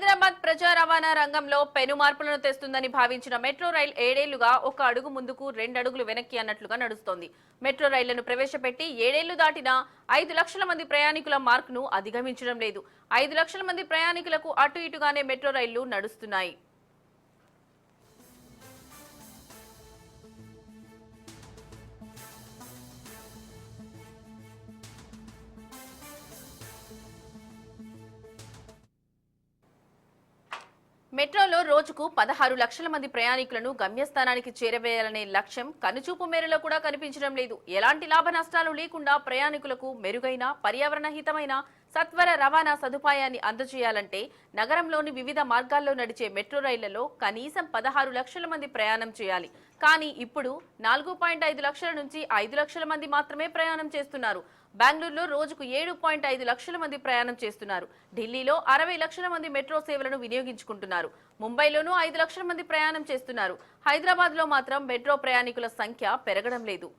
హైదరాబాద్ ప్రజా రవాణా రంగంలో పెను మార్పులను తెస్తుందని భావించిన మెట్రో రైల్ ఏడేళ్ళుగా ఒక అడుగు ముందుకు రెండు అడుగులు వెనక్కి అన్నట్లుగా నడుస్తోంది. మెట్రో రైళ్ళను ప్రవేశపెట్టి ఏడేళ్ళు దాటిన ఐదు లక్షల మంది ప్రయాణికుల మార్కును అధిగమించడం లేదు. ఐదు లక్షల మంది ప్రయాణికులకు అటు ఇటుగానే మెట్రో రైళ్ళు నడుస్తున్నాయి. మెట్రోలో రోజుకు పదహారు లక్షల మంది ప్రయాణికులను గమ్యస్థానానికి చేరవేయాలనే లక్ష్యం కనుచూపు మేరలో కూడా కనిపించడం లేదు. ఎలాంటి లాభ నష్టాలు లేకుండా ప్రయాణికులకు మెరుగైన పర్యావరణ హితమైన సత్వర రవాణా సదుపాయాన్ని అందజేయాలంటే నగరంలోని వివిధ మార్గాల్లో నడిచే మెట్రో రైళ్ళలో కనీసం పదహారు లక్షల మంది ప్రయాణం చేయాలి. కానీ ఇప్పుడు నాలుగు పాయింట్ ఐదు లక్షల నుంచి ఐదు లక్షల మంది మాత్రమే ప్రయాణం చేస్తున్నారు. బెంగళూరులో రోజుకు ఏడు పాయింట్ ఐదు లక్షల మంది ప్రయాణం చేస్తున్నారు. ఢిల్లీలో అరవై లక్షల మంది మెట్రో సేవలను వినియోగించుకుంటున్నారు. ముంబైలోనూ ఐదు లక్షల మంది ప్రయాణం చేస్తున్నారు. హైదరాబాద్లో మాత్రం మెట్రో ప్రయాణికుల సంఖ్య పెరగడం లేదు.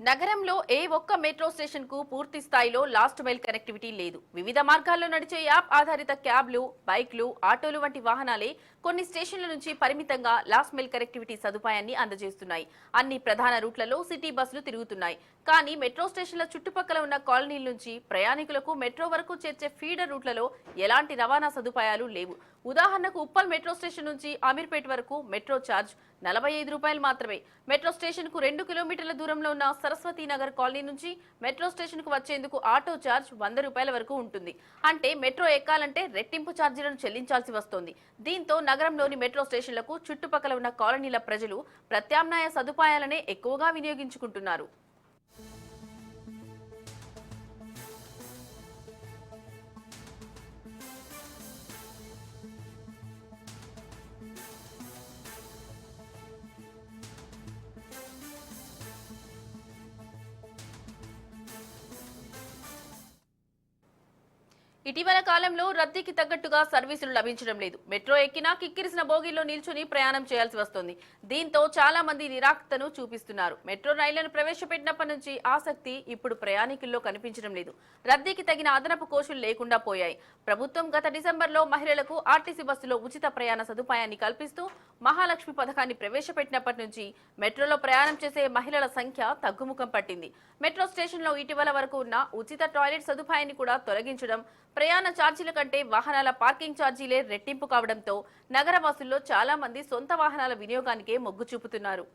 నగరంలో ఏ ఒక్క మెట్రో స్టేషన్కు పూర్తి స్థాయిలో లాస్ట్ మైల్ కనెక్టివిటీ లేదు. వివిధ మార్గాల్లో నడిచే యాప్ ఆధారిత క్యాబ్లు బైక్లు ఆటోలు వంటి వాహనాలే కొన్ని స్టేషన్ల నుంచి పరిమితంగా లాస్ట్ మైల్ కనెక్టివిటీ సదుపాయాన్ని అందజేస్తున్నాయి. అన్ని ప్రధాన రూట్లలో సిటీ బస్సులు తిరుగుతున్నాయి. కానీ మెట్రో స్టేషన్ల చుట్టుపక్కల ఉన్న కాలనీల నుంచి ప్రయాణికులకు మెట్రో వరకు చేర్చే ఫీడర్ రూట్లలో ఎలాంటి రవాణా సదుపాయాలు లేవు. ఉదాహరణకు ఉప్పల్ మెట్రో స్టేషన్ నుంచి అమీర్పేట్ వరకు మెట్రో ఛార్జ్ నలభై ఐదు రూపాయలు మాత్రమే. మెట్రో స్టేషన్కు రెండు కిలోమీటర్ల దూరంలో ఉన్న సరస్వతి నగర్ కాలనీ నుంచి మెట్రో స్టేషన్కు వచ్చేందుకు ఆటో ఛార్జ్ వంద రూపాయల వరకు ఉంటుంది. అంటే మెట్రో ఎక్కాలంటే రెట్టింపు ఛార్జీలను చెల్లించాల్సి వస్తోంది. దీంతో నగరంలోని మెట్రో స్టేషన్లకు చుట్టుపక్కల ఉన్న కాలనీల ప్రజలు ప్రత్యామ్నాయ సదుపాయాలనే ఎక్కువగా వినియోగించుకుంటున్నారు. ఇటీవల కాలంలో రద్దీకి తగ్గట్టుగా సర్వీసులు లభించడం లేదు. మెట్రో ఎక్కినా కిక్కిరిసిన బోగీల్లో నిల్చుని ప్రయాణం చేయాల్సి వస్తుంది. దీంతో చాలా మంది నిరాక్తను చూపిస్తున్నారు. మెట్రో రైళ్ళను ప్రవేశపెట్టినప్పటి నుంచి ఆసక్తి ఇప్పుడు ప్రయాణికుల్లో కనిపించడం లేదు. రద్దీకి తగిన అదనపు కోచులు లేకుండా పోయాయి. ప్రభుత్వం గత డిసెంబర్లో మహిళలకు ఆర్టీసీ బస్సులో ఉచిత ప్రయాణ సదుపాయాన్ని కల్పిస్తూ మహాలక్ష్మి పథకాన్ని ప్రవేశపెట్టినప్పటి నుంచి మెట్రోలో ప్రయాణం చేసే మహిళల సంఖ్య తగ్గుముఖం పట్టింది. మెట్రో స్టేషన్లో ఇటీవల వరకు ఉన్న ఉచిత టాయిలెట్ సదుపాయాన్ని కూడా తొలగించడం ప్రయాణ ఛార్జీల కంటే వాహనాల పార్కింగ్ ఛార్జీలే రెట్టింపు కావడంతో నగరవాసుల్లో చాలా మంది సొంత వాహనాల వినియోగానికే మొగ్గు చూపుతున్నారు.